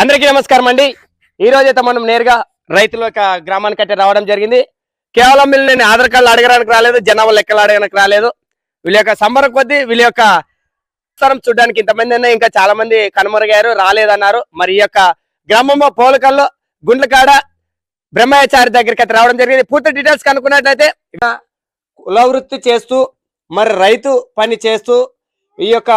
అందరికీ నమస్కారం అండి. ఈ రోజు అయితే మనం నేరుగా రైతుల యొక్క గ్రామానికి అయితే రావడం జరిగింది. కేవలం వీళ్ళు నేను ఆధార్ కార్డులు అడగడానికి రాలేదు జనాభా లెక్కలు అడగడానికి రాలేదు. వీళ్ళ యొక్క సంబరం కొద్దీ వీళ్ళ యొక్క స్థలం చూడడానికి ఇంతమంది అయినా ఇంకా చాలా మంది కనుమరుగారు రాలేదన్నారు. మరి ఈ యొక్క గ్రామంలో పోలకల్లో గుండ్లకాడ బ్రహ్మచారి దగ్గరికి అయితే రావడం జరిగింది. పూర్తి డీటెయిల్స్ కనుక్కున్నట్లయితే కుల వృత్తి చేస్తూ మరి రైతు పని చేస్తూ ఈ యొక్క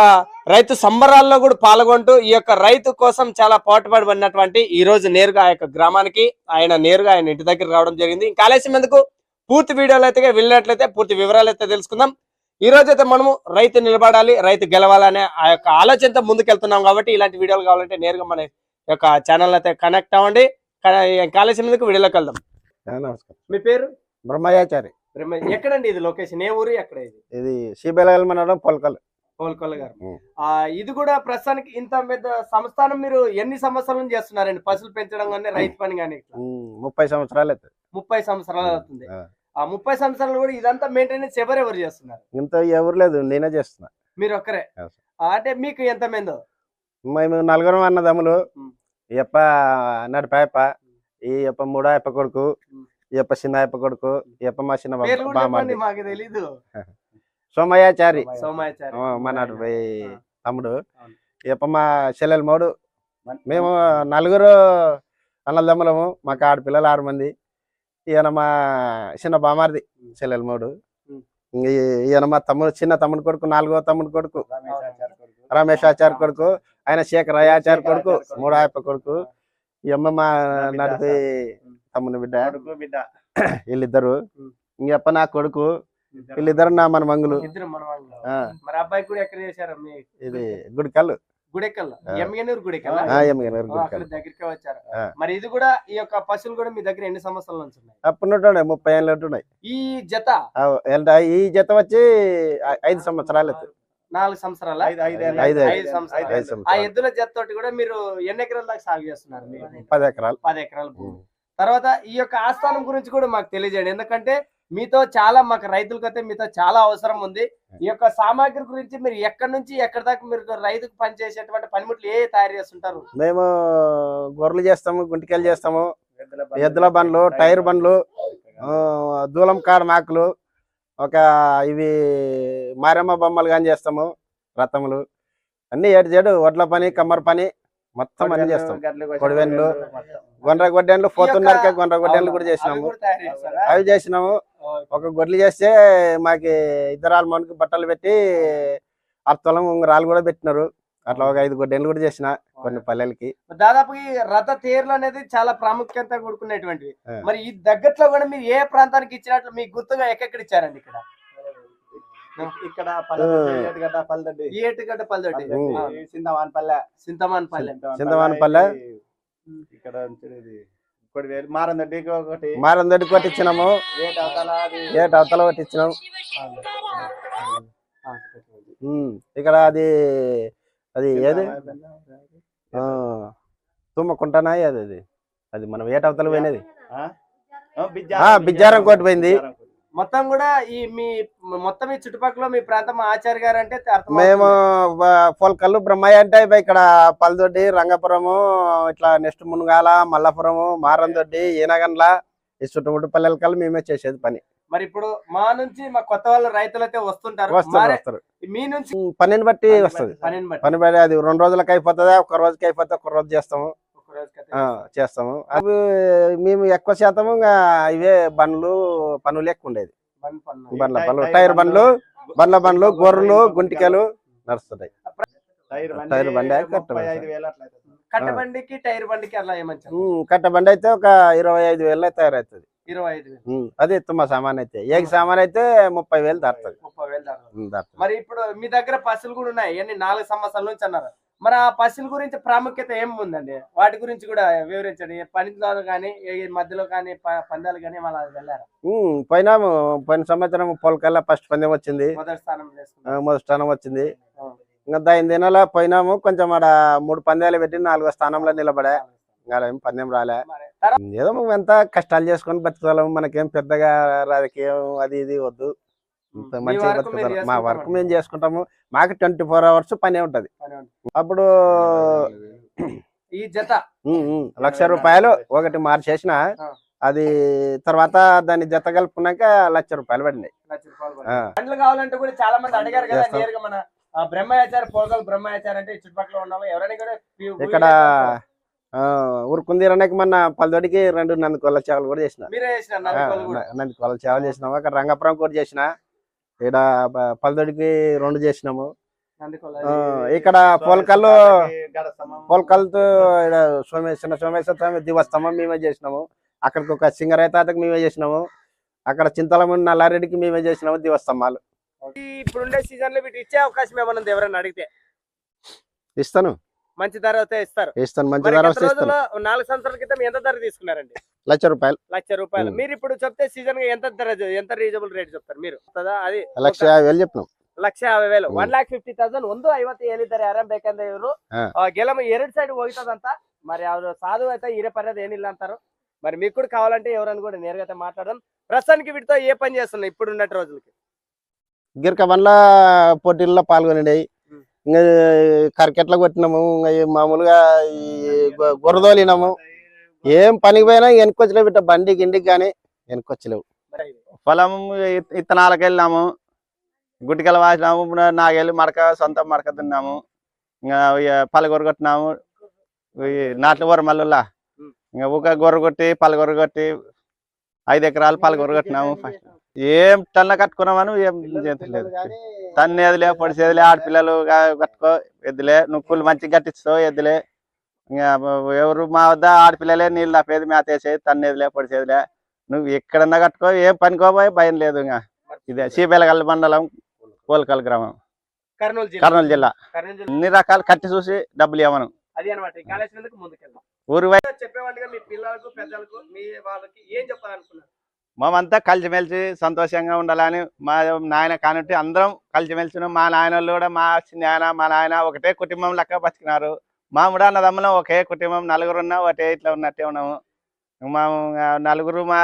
రైతు సంబరాల్లో కూడా పాల్గొంటూ ఈ యొక్క రైతు కోసం చాలా పాటుపడినటువంటి ఈ రోజు నేరుగా ఆ యొక్క గ్రామానికి ఆయన నేరుగా ఆయన ఇంటి దగ్గర రావడం జరిగింది. ఇంకా ఆలస్యం ఎందుకు? పూర్తి వీడియోలు అయితే వెళ్ళినట్లయితే పూర్తి వివరాలు అయితే తెలుసుకుందాం. ఈ రోజు అయితే మనము రైతు నిలబడాలి రైతు గెలవాలనే ఆ యొక్క ఆలోచనతో ముందుకెళ్తున్నాం కాబట్టి ఇలాంటి వీడియోలు కావాలంటే నేరుగా మన యొక్క ఛానల్ అయితే కనెక్ట్ అవ్వండి. ఆలస్యం ఎందుకు? వీడియోలోకి వెళ్దాం. నమస్కారం. మీ పేరు? బ్రహ్మయాచారి బ్రహ్మ- ఎక్కడండి ఇది లొకేషన్? ఏ ఊరు? ఎక్కడ ఇది? ఇది శ్రీబెలగల్ మనడం పొలకల్. కోల్కొల్ల గారు. ఇది కూడా ప్రస్తుతానికి ఇంత పెద్ద సంస్థానం మీరు ఎన్ని సంవత్సరాల నుంచి చేస్తున్నారండి? పశువులు పెంచడం కానీ రైతు పని కానీ? ముప్పై సంవత్సరాలు అవుతుంది. ముప్పై సంవత్సరాలు అవుతుంది. ఆ. ముప్పై సంవత్సరాలు కూడా ఇదంతా మెయింటెనెన్స్ ఎవరెవరు చేస్తున్నారు? ఇంత ఎవరు లేదు నేనే చేస్తున్నా. మీరు ఒక్కరే? అంటే మీకు ఎంత మందో? మేము నలుగురం అన్నదమ్ములు. అప్ప నడిపాయప్ప ఈ అప్ప మూడో కొడుకు అప్ప చిన్న అప్ప కొడుకు ఈ అప్ప మా చిన్న మాకు తెలీదు. సోమయాచారి. సోమాచారి ఆ, మా నడిపై ఆ. తమ్ముడు. అవును. ఈ అప్ప మా చెల్లెలు మూడు. మేము నలుగురు అన్నదమ్ములము మాకు ఆడపిల్లలు ఆరు మంది. ఈయన మా చిన్న బామారిది చెల్లెలు మూడు. ఈయన మా తమ్ముడు చిన్న తమ్ముడు కొడుకు నాలుగో తమ్ముడు కొడుకు. రమేష్ ఆచార్ కొడుకు ఆయన శేఖర్ ఆచార్ కొడుకు మూడో ఆయప్ప కొడుకు. ఈ అమ్మ మా నడిపి తమ్ముని బిడ్డ. వీళ్ళిద్దరు. ఇంకప్ప నా కొడుకు. వీళ్ళిద్దరు నా మన మంగులు ఇద్దరు మన ఆ, మరి అబ్బాయి కూడా ఎక్కడ చేశారు ఇది గుడెక్కల్ ఆ, ఎమ్మిగనూరు అక్కడ గుడికల్లు. దగ్గరికి వచ్చారు. మరి ఇది కూడా ఈ యొక్క పశువులు కూడా మీ దగ్గర ఎన్ని సంవత్సరాల నుంచి ఉన్నాయి? అప్పుడు ముప్పై ఏళ్ళు ఉంటున్నాయి ఈ జత? ఈ జత వచ్చి ఐదు సంవత్సరాలు. నాలుగు సంవత్సరాల? ఐదు ఐదు. ఐదు సంవత్సరాలు. ఐదు ఆ ఎద్దుల జత తోటి కూడా మీరు ఎన్ని ఎకరాల దాకా సాగు చేస్తున్నారు మీరు? పది ఎకరాలు. పది ఎకరాల తర్వాత ఈ యొక్క ఆస్థానం గురించి కూడా మాకు తెలియజేయండి. ఎందుకంటే మీతో చాలా మాకు రైతులకైతే మీతో చాలా అవసరం ఉంది. ఈ యొక్క సామాగ్రి గురించి మీరు ఎక్కడి నుంచి ఎక్కడి దాకా మీరు రైతుకు పనిచేసేటువంటి పనిముట్లు ఏ తయారు చేస్తుంటారు? మేము గొర్రెలు చేస్తాము గుంటికలు చేస్తాము ఎద్దుల బండ్లు. టైర్ బండ్లు ఆ, దూలం కాడ మాకులు ఒక ఇవి మారమ్మ బొమ్మలు కానీ చేస్తాము రథములు. అన్ని ఏడు చేడు వడ్ల పని కమ్మర పని మొత్తం అన్ని చేస్తాం కొడివెన్లు గొండ్ర గొడ్డెన్లు పోతున్నరకే గొండ్ర గొడ్డెన్లు కూడా చేసినాము? అవి చేసినాము. ఒక గొడ్లు చేస్తే మాకి ఇద్దరాలు మనకి బట్టలు పెట్టి అర్థలం ఉంగరాలు కూడా పెట్టినారు. అట్లా ఒక ఐదు గొడ్డెన్లు కూడా చేసిన కొన్ని పల్లెలకి. దాదాపు ఈ రథ తేర్లు అనేది చాలా ప్రాముఖ్యత కూడుకునేటువంటివి. మరి ఈ దగ్గరలో కూడా మీరు ఏ ప్రాంతానికి ఇచ్చినట్లు మీకు గుర్తుగా ఎక్కడెక్కడ ఇచ్చారండి ఇక్కడ? ఇక్కడ ఆ. పల్లె ఈ ఏటుగడ్డ పల్లెటి ఉం. సింధవాన్ పల్లె. సింతమాన్ పల్లె. ఇక్కడ ఉంటుంది ఇంకోటి వేరు మారందడ్డి ఒకటి. మారం దొడ్డి కొట్టించినాము ఏట అవతల అది. ఏట అవతల కొట్టించినాం ఆ, ఉమ్, ఇక్కడ అది అది ఏది? ఆ, తుమ్మకుంటానా అది అది? అది మనం ఏట అవతల పోయినది. బిజ్జారం. కోటి పోయింది. మొత్తం కూడా ఈ మీ మొత్తం ఈ చుట్టుపక్కల మీ ప్రాంతం ఆచార్య గారు అంటే. మేము పొలకల్లు బ్రహ్మయ్య అంటే ఇక్కడ పల్దొడ్డి రంగపురము ఇట్లా నెక్స్ట్ మునగాల మల్లపురము మారందొడ్డి ఈనగండ్ల ఈ చుట్టుముట్టు పల్లెల కల్లా మేమే చేసేది పని. మరి ఇప్పుడు మా నుంచి మా కొత్త వాళ్ళు రైతులైతే వస్తుంటారు. వస్తారు మీ నుంచి పనిని బట్టి వస్తుంది. పని బట్టి. అది రెండు రోజులకి అయిపోతుందా ఒక రోజుకి అయిపోతే ఒక రోజు చేస్తాము. చేస్తాము. అవి మేము ఎక్కువ శాతం ఇంకా ఇవే బండ్లు పనులు ఎక్కువ ఉండేది. బండ్ల పనులు. టైర్ బండ్లు బండ్ల బండ్లు గొర్రెలు గుంటికలు నడుస్తున్నాయి టైర్ బండి టైర్ బండి అయితే ముప్పై కట్టమని ఐదు వేలు అట్లా అవుతుంది. కట్ట బండికి టైర్ బండికి అలా ఏమంటారు? ఉమ్, కట్ట బండి అయితే ఒక ఇరవై ఐదు వేలు తయారవుతుంది. ఇరవై ఐదు వేలు. ఉమ్, అదే తుమ్మ సామాన్ అయితే. ఏక సామాన్ అయితే ముప్పై వేలు దాటుతుంది. ముప్పై వేలు దాటుతుంది. మరి ఇప్పుడు మీ దగ్గర పసులు కూడా ఉన్నాయి. నాలుగు సంవత్సరాల నుంచి అన్నారు. మరి ఆ పసుల గురించి ప్రాముఖ్యత ఏం ఉందండి వాటి గురించి కూడా వివరించండి. పనిలో కానీ ఈ మధ్యలో కానీ పందాలు కానీ అలా వెళ్ళారు? పోయినాము పోయిన సంవత్సరం పొలకల్లా ఫస్ట్ పందెం వచ్చింది. మొదటి స్థానం మొదటి స్థానం వచ్చింది. ఇంకా దాని దినాల పోయినాము. కొంచెం ఆడ మూడు పందాలు పెట్టి నాలుగో స్థానంలో నిలబడా. ఇంకా ఏం పందెం రాలే. ఏదో మేము ఎంత కష్టాలు చేసుకొని బతుకుతాం మనకేం పెద్దగా రాజకీయం అది ఇది వద్దు. మంచిగా మా వర్క్. మేము చేసుకుంటాము మాకు ట్వంటీ ఫోర్ అవర్స్ పనే ఉంటది. అప్పుడు ఈ జత. లక్ష రూపాయలు ఒకటి మార్చేసిన. అది తర్వాత దాన్ని జత కలుపుకున్నాక లక్ష రూపాయలు పడినాయి. బండ్లు కావాలంటే కూడా చాలా మంది అడిగారు కదా. నేరుగా మన బ్రహ్మయాచారి పోగలు బ్రహ్మయాచారి అంటే చుట్టుపక్కల ఉన్నాము ఎవరైనా కూడా ఇక్కడ ఆ, ఊరుకుందీరనకి మొన్న పల్దొడికి రెండు నంది కొల్ల చేపలు కూడా చేసిన మీరే చేసిన ఆ, నలుగురు కూడా న- నంది కొల్ల చేపలు చేసినాము అక్కడ రంగపురం కూడా చేసిన ఇక్కడ పల్దొడికి రెండు చేసినాము. ఇక్కడ పోల్కల్లు స్తంభం. పోల్కల్తో ఇక్కడ సోమేశ్వర చిన్న సోమేశ్వర స్వామి దివస్తంభం మేమే చేసినాము. అక్కడికి ఒక సింగరాయ తాతకి మేమే చేసినాము. అక్కడ చింతలమూడి నల్లారెడ్డికి మేమే చేసినాము దివస్తంభాలు ఇప్పుడుండే సీజన్లో వీటి ఇచ్చే అవకాశం ఏమన్నా ఎవరైనా అడిగితే? ఇస్తాను. మంచి ధర అయితే ఇస్తారు. ఇస్తాను మంచి ధర నాలుగు సంవత్సరాల క్రితం ఎంత ధర తీసుకున్నారండి? లక్ష రూపాయలు. లక్ష రూపాయలు. మీరు ఇప్పుడు చెప్తే సీజన్గా ఎంత ధర ఎంత రీజనబుల్ రేట్ చెప్తారు మీరు? అది లక్ష యాభై వేలు చెప్తున్నాం లక్ష యాభై వేలు. వన్ లాక్ ఫిఫ్టీ థౌసండ్ ఉందో ఐవత్ ఏలిద్దరు ಆರಾಮ್ ಬೇಕಂದ್ರೆ గెలము ఎరడు సైడ్ ಹೋಗ್ತದಂತ మరి సాధు అయితే ఈరే పర్లేదు ఏనిల్ల అంటారు? మరి మీకు కూడా కావాలంటే ఎవరని కూడా నేరుగా మాట్లాడడం ప్రస్తుతానికి వీటితో ఏ పని చేస్తున్నాయి ఇప్పుడు ఉన్నట్టు రోజులకి? గిరిక వన్ల పోటీల్లో పాల్గొనండి ఇంకా కరికెట్ల కొట్టినాము. ఇంకా మామూలుగా ఈ గొర్రెదోలినాము ఏం పనికి పోయినా వెనకొచ్చలేవు బిడ్డ. బండి గిండికి కానీ వెనకొచ్చలేవు. పొలం ఇత్- ఇత్తనాలకు వెళ్ళినాము. గుట్టికలు వాసినాము. నాగేళ్ళు మడక సొంత మడక తిన్నాము. ఇంకా పలగొర కొట్టినాము. నాట్ల గొర్రె మళ్ళా. ఇంకా ఒక గొర్రె కొట్టి పలగొర కొట్టి ఐదు ఎకరాలు పలగొర కొట్టినాము ఏం టన్న కట్టుకున్నామని ఏం చేతలేదు. తన్నేదిలే పొడిసేదిలే ఆడపిల్లలు కట్టుకో ఎద్దులే పుల్లు మంచిగా కట్టిస్తావు ఎద్దులే ఇంకా ఎవరు మా వద్ద ఆడపిల్లలే నీళ్ళు తప్పేది మేత వేసేది తన్నేదిలే పొడిసేదిలే నువ్వు ఎక్కడన్నా కట్టుకో ఏం పనికోపోయి భయం లేదు ఇంకా. ఇదే సీబెలగల్ మండలం కోల్కల్ గ్రామం. కర్నూలు జిల్లా. కర్నూలు జిల్లా. అన్ని రకాలు కట్టి చూసి డబ్బులు ఇవ్వను అది అనమాట. కాలేసినందుకు ముందుకెళ్దాం. ఊరు చెప్పేవాడిగా మీ పిల్లలకు పెద్దలకు మీ వాళ్ళకి ఏం చెప్పాలనుకున్నారు? మేమంతా కలిసిమెలిసి సంతోషంగా ఉండాలని మా నాయన కానుంటే అందరం కలిసిమెలిసి మా నాయన వాళ్ళు కూడా మా నాయన మా నాయన ఒకటే కుటుంబం లెక్క బతికినారు. మా కూడా అన్నదమ్ములం ఒకే కుటుంబం నలుగురు ఉన్నా ఒకటే ఇట్లా ఉన్నట్టే ఉన్నాము. మా నలుగురు మా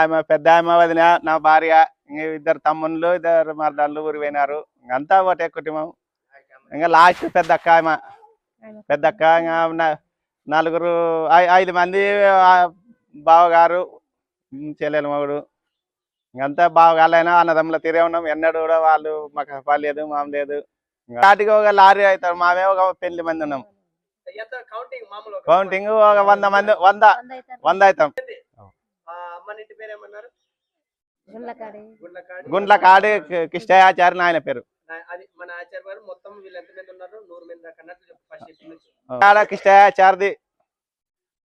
ఆమె పెద్ద ఆమె వదిన నా భార్య ఇంక ఇద్దరు తమ్ముళ్ళు ఇద్దరు మరదళ్ళు ఊరు పోయినారు. అంతా ఒకటే కుటుంబం. ఇంకా లాస్ట్ పెద్ద అక్క ఆమె. పెద్ద అక్క నలుగురు ఐ- ఐదు మంది బావగారు చెల్లెలు మగుడు. ఇంకంతా బావగాళ్ళైనా అన్నదమ్ముల తీరే ఉన్నాం. ఎన్నడూ కూడా వాళ్ళు మాకు పర్లేదు మామ లేదు. వాటికి ఒక లారీ అవుతారు మామే ఒక పెళ్ళి మంది ఉన్నాం. కౌంటింగ్ మామూలు కౌంటింగ్ ఒక వంద మంది వంద వంద అవుతాం. గుండ్ల కాడి కిష్టయాచారి ఆయన పేరు. అది మన ఆచార్య గారు మొత్తం వీళ్ళు ఎంత మంది ఉన్నారు నూరు మంది దాకా అన్నట్టు చెప్పు ఫస్ట్ ఇప్పటి నుంచి. ఆడ కిష్టయాచారిది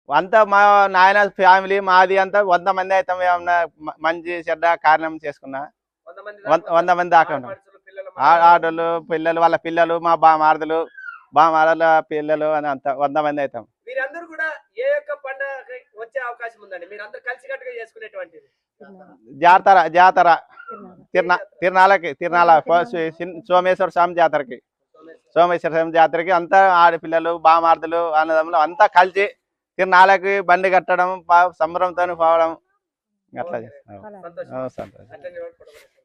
అంతా మా నాయన ఫ్యామిలీ మాది అంతా వంద మంది అవుతాం ఏమన్నా మంచి చెడ్డ కారణం చేసుకున్నా. వంద మంది వంద- వంద మంది దాకా ఆడపడుచులు, పిల్లలు, ఆ- ఆడోళ్ళు పిల్లలు వాళ్ళ పిల్లలు మా బామారదులు బామారల పిల్లలు అని అంత వంద మంది అవుతాం మీరందరూ కూడా ఏ యొక్క పండుగ వచ్చే అవకాశం ఉందండి. మీరందరూ కలిసికట్టుగా చేసుకునేటువంటిది. జాతర జాతర. తిరునా తిరునాళ్ళకి తిరునాళ్ళ సోమేశ్వర స్వామి జాతరకి. సోమేశ్వర. స్వామి జాతరకి అంతా ఆడపిల్లలు బామార్దులు అన్నదమ్ములు అంతా కలిసి తిరునాళ్ళకి బండి కట్టడం సంబరంతో పోవడం అట్లా చేస్తాం సంతోషం.